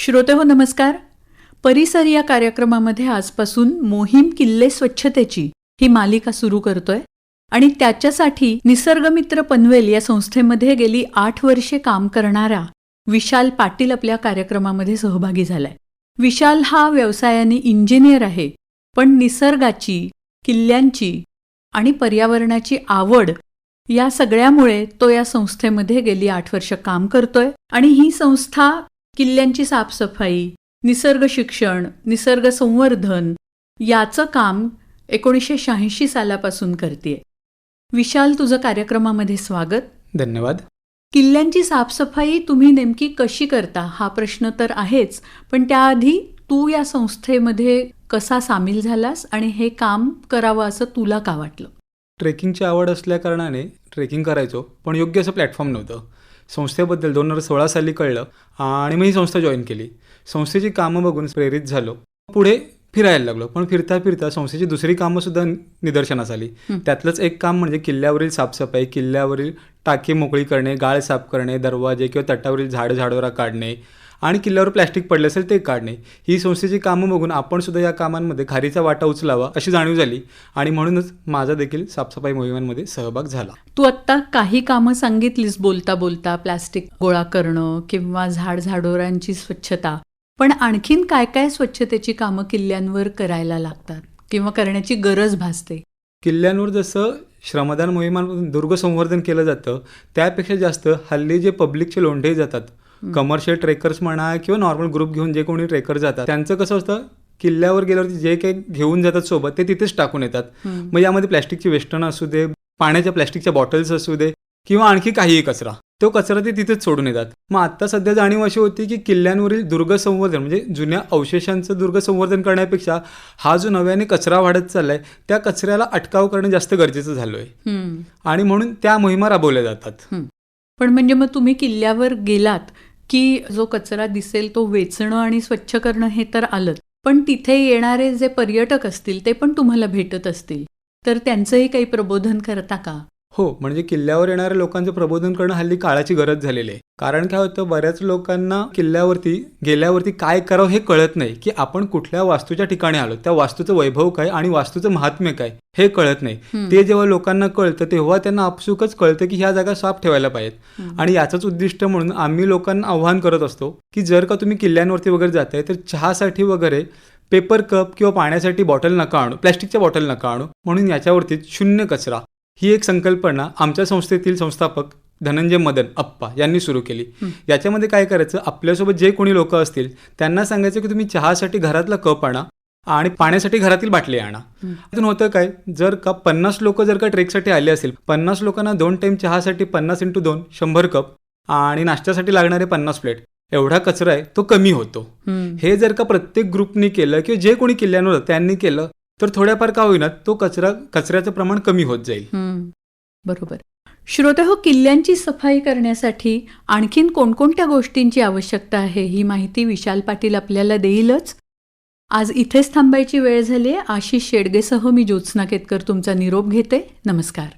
श्रोते हो नमस्कार. परिसर या कार्यक्रमामध्ये आजपासून मोहीम किल्ले स्वच्छतेची ही मालिका सुरू करतोय आणि त्याच्यासाठी निसर्गमित्र पनवेल या संस्थेमध्ये गेली आठ वर्षे काम करणारा विशाल पाटील आपल्या कार्यक्रमामध्ये सहभागी झालाय. विशाल हा व्यवसायाने इंजिनियर आहे पण निसर्गाची किल्ल्यांची आणि पर्यावरणाची आवड या सगळ्यामुळे तो या संस्थेमध्ये गेली आठ वर्ष काम करतोय आणि ही संस्था किल्ल्यांची साफसफाई निसर्ग शिक्षण निसर्ग संवर्धन याचं काम एकोणीसशे शहाऐंशी सालापासून करते विशाल तुझं कार्यक्रमामध्ये स्वागत. धन्यवाद. किल्ल्यांची साफसफाई तुम्ही नेमकी कशी करता हा प्रश्न तर आहेच पण त्याआधी तू या संस्थेमध्ये कसा सामील झालास आणि हे काम करावं असं तुला का वाटलं? ट्रेकिंगची आवड असल्याकारणाने ट्रेकिंग करायचो पण योग्य असं प्लॅटफॉर्म नव्हतं. संस्थेबद्दल दोन हजार सोळा साली कळलं आणि मी ही संस्था जॉईन केली. संस्थेची कामं बघून प्रेरित झालो. पुढे फिरायला लागलो. पण फिरता फिरता संस्थेची दुसरी कामंसुद्धा निदर्शनास आली. त्यातलंच एक काम म्हणजे किल्ल्यावरील साफसफाई किल्ल्यावरील टाकी मोकळी करणे गाळ साफ करणे दरवाजे किंवा तटावरील झाडं झाडोरा काढणे आणि किल्ल्यावर प्लॅस्टिक पडले असेल ते काढणे. ही संस्थेची कामं बघून आपण सुद्धा या कामांमध्ये खारीचा वाटा उचलावा अशी जाणीव झाली आणि म्हणूनच माझा देखील साफसफाई मोहिमांमध्ये सहभाग झाला. तू आत्ता काही कामं सांगितलीस बोलता बोलता प्लास्टिक गोळा करणं किंवा झाड झाडोरांची स्वच्छता. पण आणखीन काय काय स्वच्छतेची कामं किल्ल्यांवर करायला लागतात किंवा करण्याची गरज भासते? किल्ल्यांवर जसं श्रमदान मोहिमांमधून दुर्ग संवर्धन केलं जातं त्यापेक्षा जास्त हल्ली जे पब्लिकचे लोंढे जातात कमर्शियल ट्रेकर्स म्हणा किंवा नॉर्मल ग्रुप घेऊन जे कोणी ट्रेकर जातात त्यांचं कसं असतं किल्ल्यावर गेल्यावरती जे काही घेऊन जातात सोबत ते तिथेच टाकून येतात. मग यामध्ये प्लॅस्टिकची वेस्टर्न असू दे पाण्याच्या प्लॅस्टिकच्या बॉटल्स असू दे किंवा आणखी काहीही कचरा. तो कचरा ते तिथेच सोडून येतात. मग आता सध्या जाणीव अशी होती की किल्ल्यांवरील दुर्ग संवर्धन म्हणजे जुन्या अवशेषांचं दुर्ग संवर्धन करण्यापेक्षा हा जो नव्याने कचरा वाढत चाललाय त्या कचऱ्याला अटकाव करणं जास्त गरजेचं झालं आहे हं. आणि म्हणून त्या मोहिमा राबवल्या जातात. पण म्हणजे मग तुम्ही किल्ल्यावर गेलात की जो कचरा दिसेल तो वेचणं आणि स्वच्छ करणं हे तर आलंच. पण तिथे येणारे जे पर्यटक असतील ते पण तुम्हाला भेटत असतील. तर त्यांचंही काही प्रबोधन करता का? हो म्हणजे किल्ल्यावर येणाऱ्या लोकांचं प्रबोधन करणं हल्ली काळाची गरज झालेली आहे. कारण काय होतं बऱ्याच लोकांना किल्ल्यावरती गेल्यावरती काय करावं हे कळत नाही की आपण कुठल्या वास्तूच्या ठिकाणी आलो. त्या वास्तूचं वैभव काय आणि वास्तूचं महात्म्य काय हे कळत नाही. ते जेव्हा लोकांना कळतं तेव्हा त्यांना आपसुकच कळतं की ह्या जागा साफ ठेवायला पाहिजेत. आणि याचंच उद्दिष्ट म्हणून आम्ही लोकांना आव्हान करत असतो की जर का तुम्ही किल्ल्यांवरती वगैरे जाताय तर चहासाठी वगैरे पेपर कप किंवा पाण्यासाठी बॉटल नका आणू प्लॅस्टिकच्या बॉटल नका आणू. म्हणून याच्यावरती शून्य कचरा. ही एक संकल्पना आमच्या संस्थेतील संस्थापक धनंजय मदन अप्पा यांनी सुरू केली. याच्यामध्ये काय करायचं आपल्यासोबत जे कोणी लोक असतील त्यांना सांगायचं की तुम्ही चहासाठी घरातला कप आणा आणि पाण्यासाठी घरातील बाटली आणा. अजून होतं काय जर का पन्नास लोक जर का ट्रेकसाठी आले असेल पन्नास लोकांना दोन टाईम चहासाठी पन्नास इंटू दोन शंभर कप आणि नाश्त्यासाठी लागणारे पन्नास प्लेट एवढा कचरा आहे तो कमी होतो हं. जर का प्रत्येक ग्रुपनी केलं किंवा जे कोणी किल्ल्यांवर होतं त्यांनी केलं तर थोड्याफार का होईना तो कचरा कचऱ्याचं प्रमाण कमी होत जाईल. बरोबर. श्रोते हो किल्ल्यांची सफाई करण्यासाठी आणखीन कोणकोणत्या गोष्टींची आवश्यकता आहे ही माहिती विशाल पाटील आपल्याला देईलच. आज इथेच थांबायची वेळ झाली आहे आशिष शेडगेसह मी ज्योत्स्ना केतकर तुमचा निरोप घेते. नमस्कार.